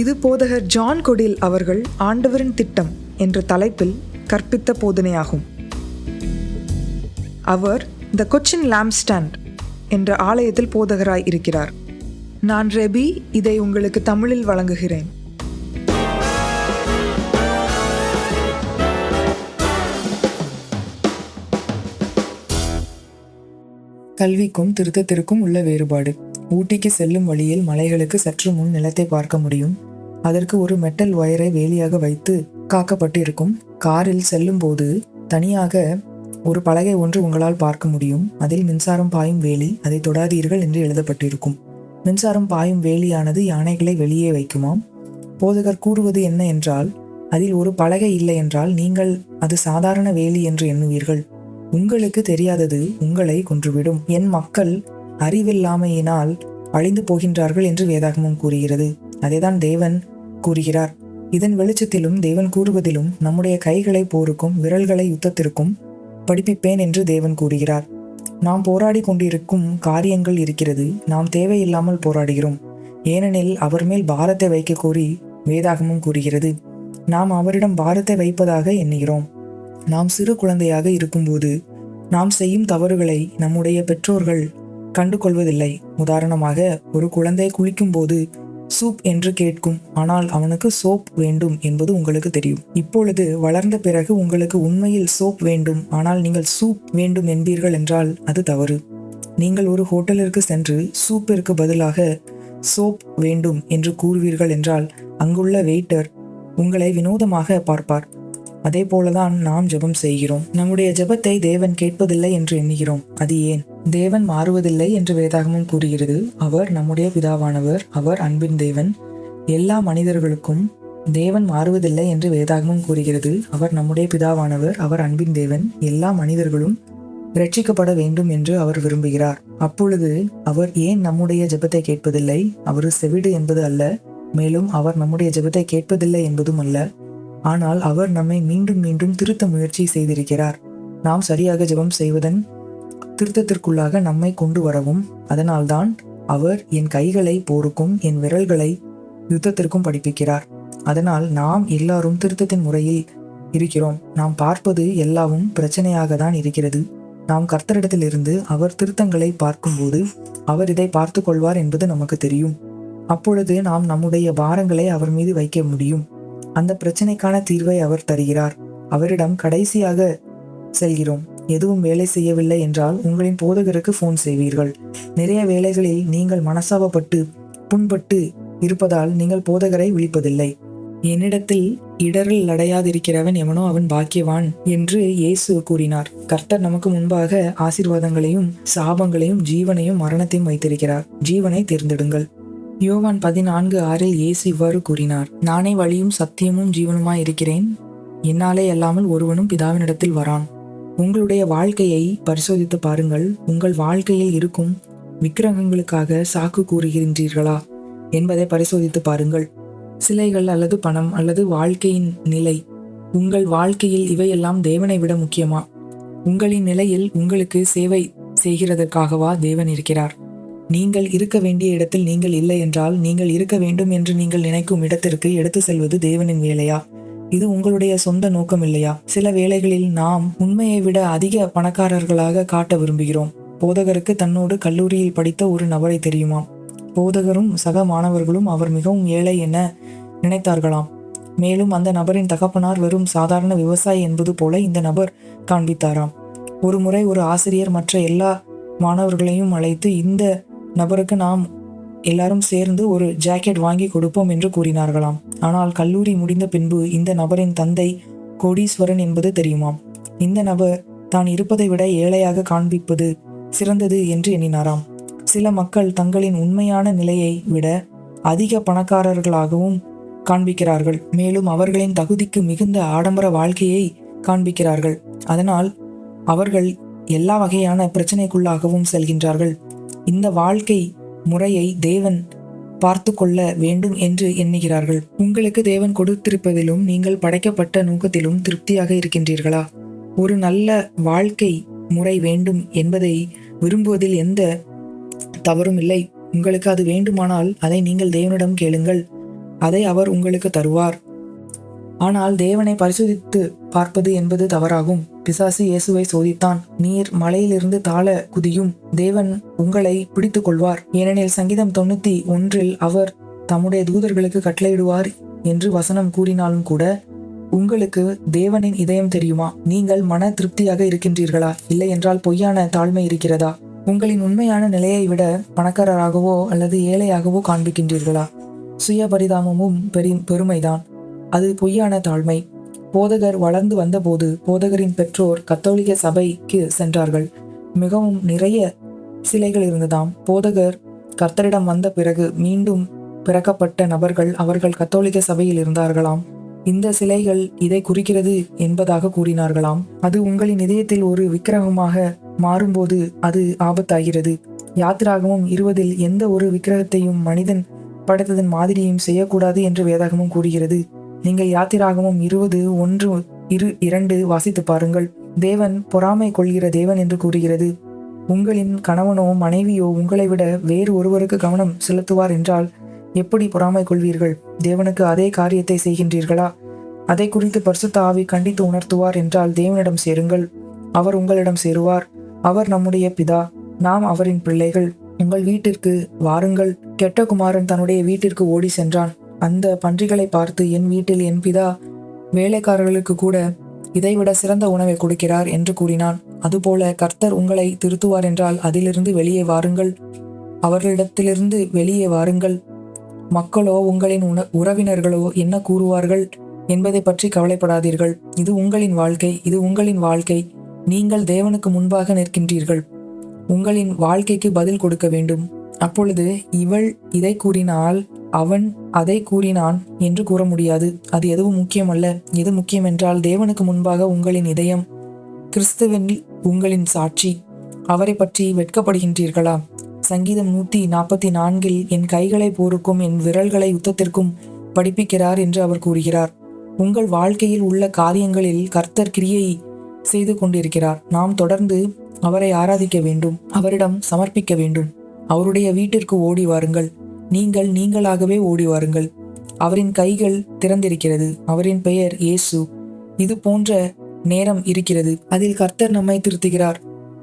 இது போதகர் ஜான் கொடில் அவர்கள் ஆண்டவரின் திட்டம் என்ற தலைப்பில் கற்பித்த போதனையாகும். அவர் த கொச்சின் லாம்ஸ்டாண்ட் என்ற ஆலயத்தில் போதகராய் இருக்கிறார். நான் ரெபி இதை உங்களுக்கு தமிழில் வழங்குகிறேன். கல்விக்கும் திருத்தத்திற்கும் உள்ள வேறுபாடு. ஊட்டிக்கு செல்லும் வழியில் மலைகளுக்கு சற்று முன் நிலத்தை பார்க்க முடியும். அதற்கு ஒரு மெட்டல் ஒயரை வேலியாக வைத்து காக்கப்பட்டிருக்கும் காரில் செல்லும் போது தனியாக ஒரு பலகை ஒன்று உங்களால் பார்க்க முடியும். அதில் மின்சாரம் பாயும் வேலி அதை தொடாதீர்கள் என்று எழுதப்பட்டிருக்கும். மின்சாரம் பாயும் வேலியானது யானைகளை வெளியே வைக்குமாம். போதகர் கூறுவது என்ன என்றால் அதில் ஒரு பலகை இல்லை என்றால் நீங்கள் அது சாதாரண வேலி என்று எண்ணுவீர்கள். உங்களுக்கு தெரியாதது உங்களை கொன்றுவிடும். என் மக்கள் அறிவில்லாமையினால் அழிந்து போகின்றார்கள் என்று வேதாகமம் கூறுகிறது. அதைதான் தேவன் கூறுகிறார். இதன் வெளிச்சத்திலும் தேவன் கூறுவதிலும் நம்முடைய கைகளை போருக்கும் விரல்களை யுத்தத்திற்கும் படிப்பிப்பேன் என்று தேவன் கூறுகிறார். நாம் போராடி கொண்டிருக்கும் காரியங்கள் இருக்கிறது நாம் தேவையில்லாமல் போராடுகிறோம். ஏனெனில் அவர் மேல் பாரத்தை வைக்க கோரி வேதாகமும் கூறுகிறது. நாம் அவரிடம் பாரத்தை வைப்பதாக எண்ணுகிறோம். நாம் சிறு குழந்தையாக இருக்கும்போது நாம் செய்யும் தவறுகளை நம்முடைய பெற்றோர்கள் கண்டு கொள்வதில்லை உதாரணமாக ஒரு குழந்தை குளிக்கும்போது சூப் என்று கேட்கும். ஆனால் அவனுக்கு சோப் வேண்டும் என்பது உங்களுக்கு தெரியும். இப்பொழுது வளர்ந்த பிறகு உங்களுக்கு உண்மையில் சோப் வேண்டும். ஆனால் நீங்கள் சூப் வேண்டும் என்பீர்கள் என்றால் அது தவறு. நீங்கள் ஒரு ஹோட்டலிற்கு சென்று சூப்பிற்கு பதிலாக சோப் வேண்டும் என்று கூறுவீர்கள் என்றால் அங்குள்ள வெயிட்டர் உங்களை வினோதமாக பார்ப்பார். அதே போலதான் நாம் ஜெபம் செய்கிறோம். நம்முடைய ஜெபத்தை தேவன் கேட்பதில்லை என்று எண்ணுகிறோம். அது ஏன்? தேவன் மாறுவதில்லை என்று வேதாகமும் கூறுகிறது. அவர் நம்முடைய பிதாவானவர் அவர் அன்பின் தேவன். எல்லா மனிதர்களுக்கும் தேவன் மாறுவதில்லை என்று வேதாகமும் கூறுகிறது. அவர் நம்முடைய பிதாவானவர் அவர் அன்பின் தேவன். எல்லா மனிதர்களும் ரட்சிக்கப்பட வேண்டும் என்று அவர் விரும்புகிறார். அப்பொழுது அவர் ஏன் நம்முடைய ஜெபத்தை கேட்பதில்லை? அவர் செவிடு என்பது அல்ல மேலும் அவர் நம்முடைய ஜெபத்தை கேட்பதில்லை என்பதும் அல்ல. ஆனால் அவர் நம்மை மீண்டும் மீண்டும் திருத்த முயற்சி செய்திருக்கிறார். நாம் சரியாக ஜெபம் செய்வதன் திருத்தத்திற்குள்ளாக நம்மை கொண்டு வரவும் அதனால்தான் அவர் என் கைகளை போருக்கும் என் விரல்களை யுத்தத்திற்கும் படிப்பிக்கிறார். அதனால் நாம் எல்லாரும் திருத்தத்தின் முறையில் இருக்கிறோம். நாம் பார்ப்பது எல்லாவும் பிரச்சனையாக தான் இருக்கிறது. நாம் கர்த்தரிடத்திலிருந்து அவர் திருத்தங்களை பார்க்கும்போது அவர் இதை பார்த்து கொள்வார் என்பது நமக்கு தெரியும். அப்பொழுது நாம் நம்முடைய பாரங்களை அவர் மீது வைக்க முடியும். அந்த பிரச்சனைக்கான தீர்வை அவர் தருகிறார். அவரிடம் கடைசியாக செல்கிறோம். எதுவும் வேலை செய்யவில்லை என்றால் உங்களின் போதகருக்கு ஃபோன் செய்வீர்கள். நிறைய வேளைகளில் நீங்கள் மனசாபப்பட்டு புண்பட்டு இருப்பதால் நீங்கள் போதகரை விழிப்பதில்லை. என்னிடத்தில் இடரில் அடையாதிருக்கிறவன் எவனோ அவன் பாக்கியவான் என்று இயேசு கூறினார். கர்த்தர் நமக்கு முன்பாக ஆசீர்வாதங்களையும் சாபங்களையும் ஜீவனையும் மரணத்தையும் வைத்திருக்கிறார். ஜீவனை தேர்ந்தெடுங்கள். யோவான் பதினான்கு ஆறில் இயேசு இவ்வாறு கூறினார். நானே வழியும் சத்தியமும் ஜீவனுமாய் இருக்கிறேன். என்னாலே அல்லாமல் ஒருவனும் பிதாவினிடத்தில் வரான். உங்களுடைய வாழ்க்கையை பரிசோதித்து பாருங்கள். உங்கள் வாழ்க்கையில் இருக்கும் விக்கிரகங்களுக்காக சாக்கு கூறுகின்றீர்களா என்பதை பரிசோதித்து பாருங்கள். சிலைகள் அல்லது பணம் அல்லது வாழ்க்கையின் நிலை. உங்கள் வாழ்க்கையில் இவையெல்லாம் தேவனை விட முக்கியமா? உங்களின் நிலையில் உங்களுக்கு சேவை செய்கிறதற்காகவா தேவன் இருக்கிறார்? நீங்கள் இருக்க வேண்டிய இடத்தில் நீங்கள் இல்லை என்றால் நீங்கள் இருக்க வேண்டும் என்று நீங்கள் நினைக்கும் இடத்திற்கு எடுத்து செல்வது தேவனின் வேலையா? இது உங்களுடைய சொந்த நோக்கம் இல்லையா? சில வேளைகளில் நாம் உண்மையை விட அதிக பணக்காரர்களாக காட்ட விரும்புகிறோம். போதகருக்கு தன்னோடு கல்லூரியில் படித்த ஒரு நபரை தெரியுமாம். போதகரும் சக மாணவர்களும் அவர் மிகவும் ஏழை என நினைத்தார்களாம். மேலும் அந்த நபரின் தகப்பனார் வெறும் சாதாரண விவசாயி என்பது போல இந்த நபர் காண்பித்தாராம். ஒரு முறை ஒரு ஆசிரியர் மற்ற எல்லா மாணவர்களையும் அழைத்து இந்த நபருக்கு நாம் எல்லாரும் சேர்ந்து ஒரு ஜாக்கெட் வாங்கி கொடுப்போம் என்று கூறினார்களாம். ஆனால் கல்லூரி முடிந்த பின்பு இந்த நபரின் தந்தை கோடீஸ்வரன் என்பது தெரியுமாம். இந்த நபர் தான் இருப்பதை விட ஏழையாக காண்பிப்பது சிறந்தது என்று எண்ணினாராம். சில மக்கள் தங்களின் உண்மையான நிலையை விட அதிக பணக்காரர்களாகவும் காண்பிக்கிறார்கள். மேலும் அவர்களின் தகுதிக்கு மிகுந்த ஆடம்பர வாழ்க்கையை காண்பிக்கிறார்கள். அதனால் அவர்கள் எல்லா வகையான பிரச்சனைக்குள்ளாகவும் செல்கின்றார்கள். இந்த வாழ்க்கை முறையை தேவன் பார்த்து கொள்ள வேண்டும் என்று எண்ணுகிறார்கள். உங்களுக்கு தேவன் கொடுத்திருப்பதிலும் நீங்கள் படைக்கப்பட்ட நோக்கத்திலும் திருப்தியாக இருக்கின்றீர்களா? ஒரு நல்ல வாழ்க்கை முறை வேண்டும் என்பதை விரும்புவதில் எந்த தவறும் இல்லை. உங்களுக்கு அது வேண்டுமானால் அதை நீங்கள் தேவனிடம் கேளுங்கள். அதை அவர் உங்களுக்கு தருவார். ஆனால் தேவனை பரிசோதித்து பார்ப்பது என்பது தவறாகும். பிசாசு இயேசுவை சோதித்தான். நீர் மலையிலிருந்து தாழ குதியும். தேவன் உங்களை பிடித்துக் கொள்வார் ஏனெனில் சங்கீதம் தொண்ணூத்தி ஒன்றில் அவர் தம்முடைய தூதர்களுக்கு கட்டளையிடுவார் என்று வசனம் கூறினாலும் கூட உங்களுக்கு தேவனின் இதயம் தெரியுமா? நீங்கள் மன திருப்தியாக இருக்கின்றீர்களா? இல்லை என்றால் பொய்யான தாழ்மை இருக்கிறதா? உங்களின் உண்மையான நிலையை விட பணக்காரராகவோ அல்லது ஏழையாகவோ காண்பிக்கின்றீர்களா? சுய பரிதாபமும் பெரி பெருமைதான். அது பொய்யான தாழ்மை. போதகர் வளர்ந்து வந்தபோது போதகரின் பெற்றோர் கத்தோலிக்க சபைக்கு சென்றார்கள். மிகவும் நிறைய சிலைகள் இருந்ததாம். போதகர் கர்த்தரிடம் வந்த பிறகு மீண்டும் பிறக்கப்பட்ட நபர்கள் அவர்கள் கத்தோலிக்க சபையில் இருந்தார்களாம். இந்த சிலைகள் இதை குறிக்கிறது என்பதாக கூறினார்களாம். அது உங்களின் இதயத்தில் ஒரு விக்கிரகமாக மாறும்போது அது ஆபத்தாகிறது. யாத்திராகமும் இருவதில் எந்த ஒரு விக்கிரகத்தையும் மனிதன் படைத்ததன் மாதிரியும் செய்யக்கூடாது என்று வேதாகமும் கூறுகிறது. நீங்கள் யாத்திராகமும் இருபது ஒன்று இரு இரண்டு வாசித்து பாருங்கள். தேவன் பொறாமை கொள்கிற தேவன் என்று கூறுகிறது. உங்களின் கணவனோ மனைவியோ உங்களை விட வேறு ஒருவருக்கு கவனம் செலுத்துவார் என்றால் எப்படி பொறாமை கொள்வீர்கள்? தேவனுக்கு அதே காரியத்தை செய்கின்றீர்களா? அதை குறித்து பரிசுத்த ஆவி கண்டித்து உணர்த்துவார் என்றால் தேவனிடம் சேருங்கள். அவர் உங்களிடம் சேருவார். அவர் நம்முடைய பிதா. நாம் அவரின் பிள்ளைகள். உங்கள் வீட்டிற்கு வாருங்கள். கெட்ட குமாரன் தன்னுடைய வீட்டிற்கு ஓடி சென்றான். அந்த பன்றிகளை பார்த்து என் வீட்டில் என் பிதா வேலைக்காரர்களுக்கு கூட இதைவிட சிறந்த உணவை கொடுக்கிறார் என்று கூறினான். அதுபோல கர்த்தர் உங்களை திருத்துவார் என்றால் அதிலிருந்து வெளியே வாருங்கள். அவர்களிடத்திலிருந்து வெளியே வாருங்கள். மக்களோ உங்களின் உண உறவினர்களோ என்ன கூறுவார்கள் என்பதை பற்றி கவலைப்படாதீர்கள். இது உங்களின் வாழ்க்கை இது உங்களின் வாழ்க்கை. நீங்கள் தேவனுக்கு முன்பாக நிற்கின்றீர்கள். உங்களின் வாழ்க்கைக்கு பதில் கொடுக்க வேண்டும். அப்பொழுது இவள் இதை கூறினால் அவன் அதை கூறினான் என்று கூற முடியாது. அது எதுவும் முக்கியமல்ல. எது முக்கியம் என்றால் தேவனுக்கு முன்பாக உங்களின் இதயம் கிறிஸ்துவனில் உங்களின் சாட்சி அவரை பற்றி வெட்கப்படுகின்றீர்களா? சங்கீதம் நூத்தி நாற்பத்தி நான்கில் என் கைகளை போருக்கும் என் விரல்களை யுத்தத்திற்கும் படிப்பிக்கிறார் என்று அவர் கூறுகிறார். உங்கள் வாழ்க்கையில் உள்ள காரியங்களில் கர்த்தர் கிரியை செய்து கொண்டிருக்கிறார். நாம் தொடர்ந்து அவரை ஆராதிக்க வேண்டும் அவரிடம் சமர்ப்பிக்க வேண்டும். அவருடைய வீட்டிற்கு ஓடி வாருங்கள். நீங்கள் நீங்களாகவே ஓடி வாருங்கள். அவரின் கைகள் திறந்திருக்கிறது. அவரின் பெயர் இயேசு. இது போன்ற நேரம் இருக்கிறது. அதில் கர்த்தர் நம்மை திருத்துகிறார்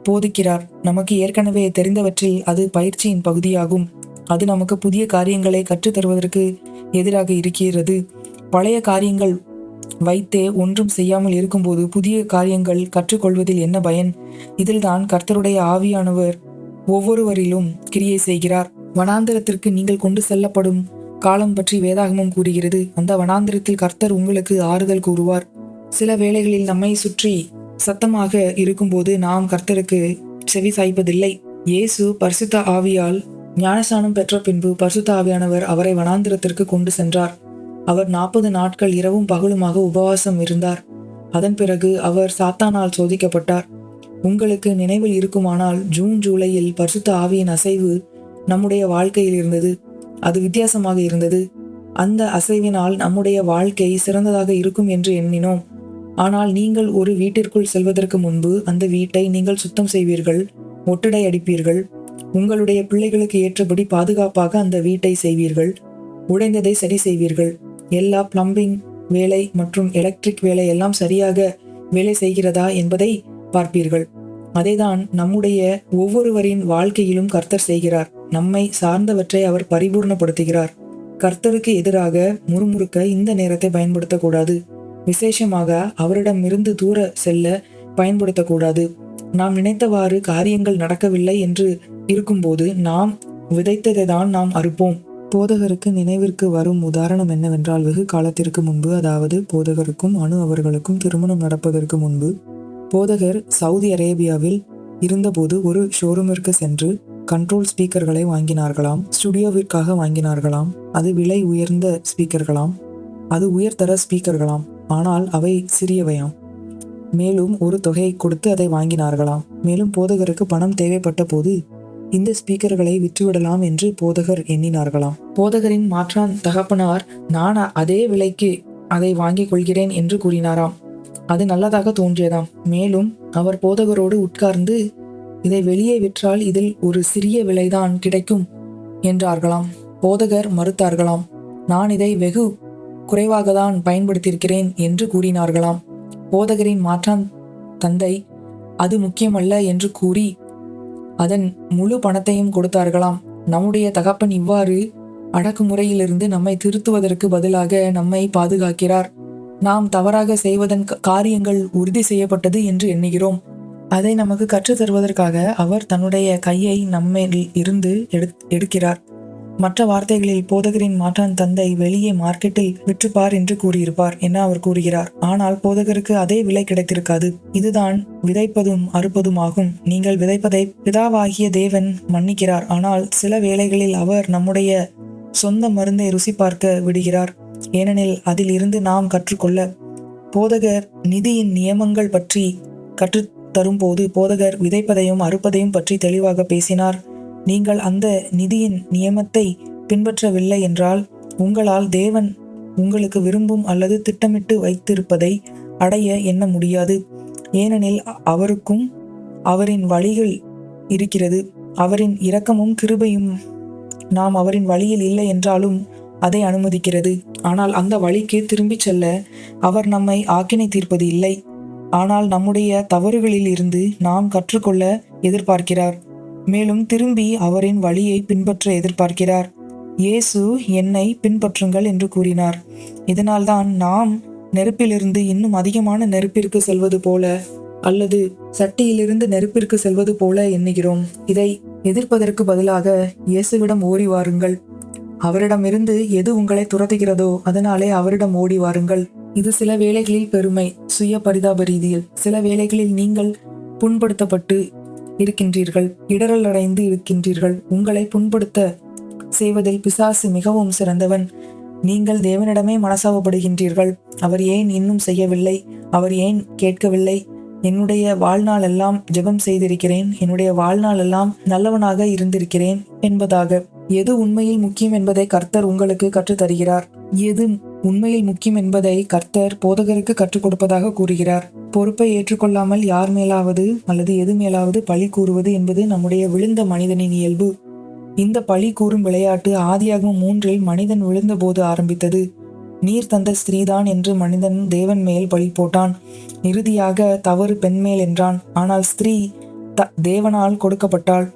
போதிக்கிறார். நமக்கு ஏற்கனவே தெரிந்தவற்றில் அது பயிற்சியின் பகுதியாகும். அது நமக்கு புதிய காரியங்களை கற்றுத்தருவதற்கு எதிராக இருக்கிறது. பழைய காரியங்கள் வைத்தே ஒன்றும் செய்யாமல் இருக்கும்போது புதிய காரியங்கள் கற்றுக்கொள்வதில் என்ன பயன்? இதில்தான் கர்த்தருடைய ஆவியானவர் ஒவ்வொருவரிலும் கிரியை செய்கிறார். வனாந்திரத்திற்கு நீங்கள் கொண்டு செல்லப்படும் காலம் பற்றி வேதாகமம் கூறுகிறது. அந்த வனாந்திரத்தில் கர்த்தர் உங்களுக்கு ஆறுதல் கூறுவார். சில வேளைகளில் நம்மை சுற்றி சத்தமாக இருக்கும்போது நாம் கர்த்தருக்கு செவி சாய்ப்பதில்லை. இயேசு பரிசுத்த ஆவியால் ஞானசானம் பெற்ற பின்பு பரிசுத்த ஆவியானவர் அவரை வனாந்திரத்திற்கு கொண்டு சென்றார். அவர் நாற்பது நாட்கள் இரவும் பகலுமாக உபவாசம் இருந்தார். அதன் பிறகு அவர் சாத்தானால் சோதிக்கப்பட்டார். உங்களுக்கு நினைவில் இருக்குமானால் ஜூன் ஜூலையில் பரிசுத்த ஆவியின் அசைவு நம்முடைய வாழ்க்கையில் இருந்தது. அது வித்தியாசமாக இருந்தது. அந்த அசைவினால் நம்முடைய வாழ்க்கை சிறந்ததாக இருக்கும் என்று எண்ணினோம். ஆனால் நீங்கள் ஒரு வீட்டிற்குள் செல்வதற்கு முன்பு அந்த வீட்டை நீங்கள் சுத்தம் செய்வீர்கள் ஒட்டடை அடிப்பீர்கள் உங்களுடைய பிள்ளைகளுக்கு ஏற்றபடி பாதுகாப்பாக அந்த வீட்டை செய்வீர்கள் உடைந்ததை சரி செய்வீர்கள். எல்லா பிளம்பிங் வேலை மற்றும் எலக்ட்ரிக் வேலை எல்லாம் சரியாக வேலை செய்கிறதா என்பதை பார்ப்பீர்கள். அதைதான் நம்முடைய ஒவ்வொருவரின் வாழ்க்கையிலும் கர்த்தர் செய்கிறார். நம்மை சார்ந்தவற்றை அவர் பரிபூர்ணப்படுத்துகிறார். கர்த்தருக்கு எதிராக முறுமுறுக்க இந்த நேரத்தை பயன்படுத்தக்கூடாது. விசேஷமாக அவரிடமிருந்து தூர செல்ல பயன்படுத்தக்கூடாது. நாம் நினைத்தவாறு காரியங்கள் நடக்கவில்லை என்று இருக்கும்போது நாம் விதைத்ததை தான் நாம் அறுப்போம். போதகருக்கு நினைவிற்கு வரும் உதாரணம் என்னவென்றால் வெகு காலத்திற்கு முன்பு அதாவது போதகருக்கும் அணு அவர்களுக்கும் திருமணம் நடப்பதற்கு முன்பு போதகர் சவுதி அரேபியாவில் இருந்தபோது ஒரு ஷோரூமிற்கு சென்று கண்ட்ரோல் ஸ்பீக்கர்களை வாங்கினார்களாம். ஸ்டுடியோவிற்காக வாங்கினார்களாம். அது விலை உயர்ந்த ஸ்பீக்கர்களாம் அது உயர்தர ஸ்பீக்கர்களாம் ஆனால் அவை சிறியவையாம். மேலும் ஒரு தொகை கொடுத்து அதை வாங்கினார்களாம். மேலும் போதகருக்கு பணம் தேவைப்பட்ட போது இந்த ஸ்பீக்கர்களை விற்றுவிடலாம் என்று போதகர் எண்ணினார்களாம். போதகரின் மாற்றான் தகப்பனார் நான் அதே விலைக்கு அதை வாங்கிக் கொள்கிறேன் என்று கூறினாராம். அது நல்லதாக தோன்றியதாம். மேலும் அவர் போதகரோடு உட்கார்ந்து இதை வெளியே விற்றால் இதில் ஒரு சிறிய விலைதான் கிடைக்கும் என்றார்களாம். போதகர் மறுத்தார்களாம் நான் இதை வெகு குறைவாக தான் பயன்படுத்தியிருக்கிறேன் என்று கூறினார்களாம். போதகரின் மாற்றான் தந்தை அது முக்கியமல்ல என்று கூறி அதன் முழு பணத்தையும் கொடுத்தார்களாம். நம்முடைய தகப்பன் இவ்வாறு அடக்குமுறையிலிருந்து நம்மை திருத்துவதற்கு பதிலாக நம்மை பாதுகாக்கிறார். நாம் தவறாக செய்வதன் காரியங்கள் உறுதி செய்யப்பட்டது என்று எண்ணுகிறோம். அதை நமக்கு கற்றுத் தருவதற்காக அவர் தன்னுடைய கையை நம்மில் இருந்து எடுத்- எடுக்கிறார். மற்ற வார்த்தைகளில் போதகரின் மாற்றான் தந்தை வெளியே மார்க்கெட்டில் விற்றுப்பார் என்று கூறியிருப்பார் என அவர் கூறுகிறார். ஆனால் போதகருக்கு அதே விலை கிடைத்திருக்காது. இதுதான் விதைப்பதும் அறுப்பதும் ஆகும். நீங்கள் விதைப்பதை பிதாவாகிய தேவன் மன்னிக்கிறார். ஆனால் சில வேளைகளில் அவர் நம்முடைய சொந்த மருந்தை ருசி பார்க்க விடுகிறார். ஏனெனில் அதில் இருந்து நாம் கற்றுக்கொள்ள போதகர் நிதியின் நியமங்கள் பற்றி கற்று தரும்போது போதகர் விதைப்பதையும் அறுப்பதையும் பற்றி தெளிவாக பேசினார். நீங்கள் அந்த நிதியின் நியமத்தை பின்பற்றவில்லை என்றால் உங்களால் தேவன் உங்களுக்கு விரும்பும் அல்லது திட்டமிட்டு வைத்திருப்பதை அடைய எண்ண முடியாது. ஏனெனில் அவருக்கும் அவரின் வழிகள் இருக்கிறது. அவரின் இரக்கமும் கிருபையும் நாம் அவரின் வழியில் இல்லை என்றாலும் அதை அனுமதிக்கிறது. ஆனால் அந்த வழிக்கு திரும்பிச் செல்ல அவர் நம்மை ஆக்கினை தீர்ப்பது இல்லை. ஆனால் நம்முடைய தவறுகளில் இருந்து நாம் கற்றுக்கொள்ள எதிர்பார்க்கிறார். மேலும் திரும்பி அவரின் வழியை பின்பற்ற எதிர்பார்க்கிறார். இயேசு என்னை பின்பற்றுங்கள் என்று கூறினார். இதனால்தான் நாம் நெருப்பிலிருந்து இன்னும் அதிகமான நெருப்பிற்கு செல்வது போல அல்லது சட்டியிலிருந்து நெருப்பிற்கு செல்வது போல எண்ணுகிறோம். இதை எதிர்ப்பதற்கு பதிலாக இயேசுவிடம் ஓடி வாருங்கள். அவரிடமிருந்து எது உங்களை துரத்துகிறதோ அதனாலே அவரிடம் ஓடி வாருங்கள். இது சில வேளைகளில் பெருமை சுய பரிதாப ரீதியில் சில வேளைகளில் நீங்கள் புண்படுத்தப்பட்டு இருக்கின்றீர்கள் இடரல் அடைந்து இருக்கின்றீர்கள். உங்களை புண்படுத்த செய்வதில் பிசாசு மிகவும் சிறந்தவன். நீங்கள் தேவனிடமே மனசாவப்படுகின்றீர்கள். அவர் ஏன் இன்னும் செய்யவில்லை? அவர் ஏன் கேட்கவில்லை? என்னுடைய வாழ்நாள் எல்லாம் ஜெபம் செய்திருக்கிறேன். என்னுடைய வாழ்நாள் எல்லாம் நல்லவனாக இருந்திருக்கிறேன் என்பதாக. எது உண்மையில் முக்கியம் என்பதை கர்த்தர் உங்களுக்கு கற்றுத்தருகிறார். எது உண்மையில் முக்கியம் என்பதை கர்த்தர் போதகருக்கு கற்றுக் கொடுப்பதாக கூறுகிறார். பொறுப்பை ஏற்றுக்கொள்ளாமல் யார் மேலாவது அல்லது எது மேலாவது பழி கூறுவது என்பது நம்முடைய விழுந்த மனிதனின் இயல்பு. இந்த பழி கூறும் விளையாட்டு ஆதியாகும் மூன்றில் மனிதன் விழுந்தபோது ஆரம்பித்தது. நீர் தந்த ஸ்திரீதான் என்று மனிதன் தேவன் மேல் பழி போட்டான். இறுதியாக தவறு பெண் மேல் என்றான். ஆனால் ஸ்திரீ த தேவனால் கொடுக்கப்பட்டாள்.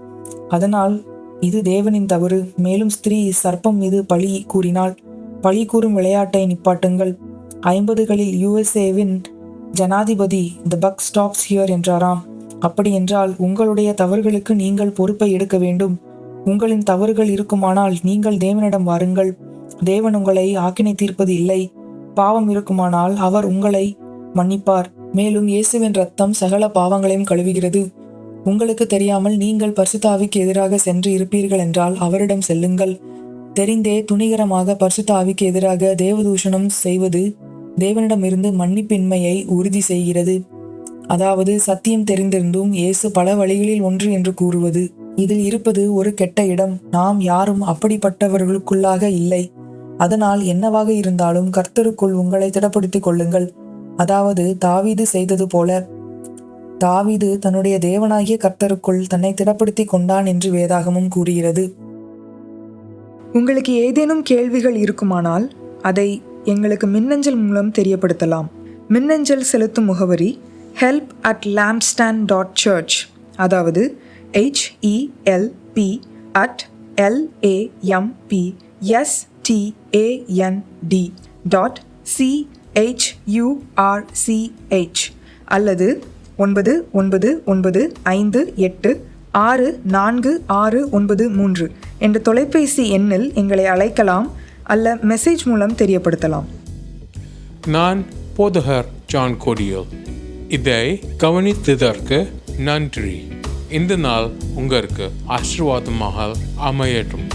அதனால் இது தேவனின் தவறு. மேலும் ஸ்திரீ சர்ப்பம் மீது பழி கூறினாள். பழி கூறும் விளையாட்டை நிப்பாட்டுங்கள். ஐம்பதுகளில் யுஎஸ்ஏவின் ஜனாதிபதி த பக் ஸ்டாப்ஸ் ஹியர் என்றாராம். அப்படி என்றால் உங்களுடைய தவறுகளுக்கு நீங்கள் பொறுப்பை எடுக்க வேண்டும். உங்களின் தவறுகள் இருக்குமானால் நீங்கள் தேவனிடம் வாருங்கள். தேவன் உங்களை ஆக்கினை தீர்ப்பது இல்லை. பாவம் இருக்குமானால் அவர் உங்களை மன்னிப்பார். மேலும் இயேசுவின் ரத்தம் சகல பாவங்களையும் கழுவுகிறது. உங்களுக்கு தெரியாமல் நீங்கள் பரிசுத்தாவிக்கு எதிராக சென்று இருப்பீர்கள் என்றால் அவரிடம் செல்லுங்கள். தெரிந்தே துணிகரமாக பரிசுத்தாவிக்கு எதிராக தேவதூஷணம் செய்வது தேவனிடமிருந்து மன்னிப்பின்மையை உறுதி செய்கிறது. அதாவது சத்தியம் தெரிந்திருந்தும் இயேசு பல வழிகளில் ஒன்று என்று கூறுவது. இதில் இருப்பது ஒரு கெட்ட இடம். நாம் யாரும் அப்படிப்பட்டவர்களுக்குள்ளாக இல்லை. அதனால் என்னவாக இருந்தாலும் கர்த்தருக்குள் உங்களை திடப்படுத்திக் கொள்ளுங்கள். அதாவது தாவீது செய்தது போல. தாவீது தன்னுடைய தேவனாகிய கர்த்தருக்குள் தன்னை திடப்படுத்திக் கொண்டான் என்று வேதாகமும் கூறுகிறது. உங்களுக்கு ஏதேனும் கேள்விகள் இருக்குமானால் அதை எங்களுக்கு மின்னஞ்சல் மூலம் தெரியப்படுத்தலாம். மின்னஞ்சல் செலுத்தும் முகவரி help at lampstand dot church அதாவது H E L P at L A M P S T A N D dot C H U R C H அல்லது ஒன்பது ஒன்பது ஒன்பது ஐந்து எட்டு ஆறு நான்கு ஆறு ஒன்பது மூன்று என்ற தொலைபேசி எண்ணில் எங்களை அழைக்கலாம் அல்ல மெசேஜ் மூலம் தெரியப்படுத்தலாம். நான் போதகர் ஜான் கோடியல். இதை கவனித்ததற்கு நன்றி. இந்த நாள் உங்களுக்கு ஆசீர்வாதமாக அமையட்டும்.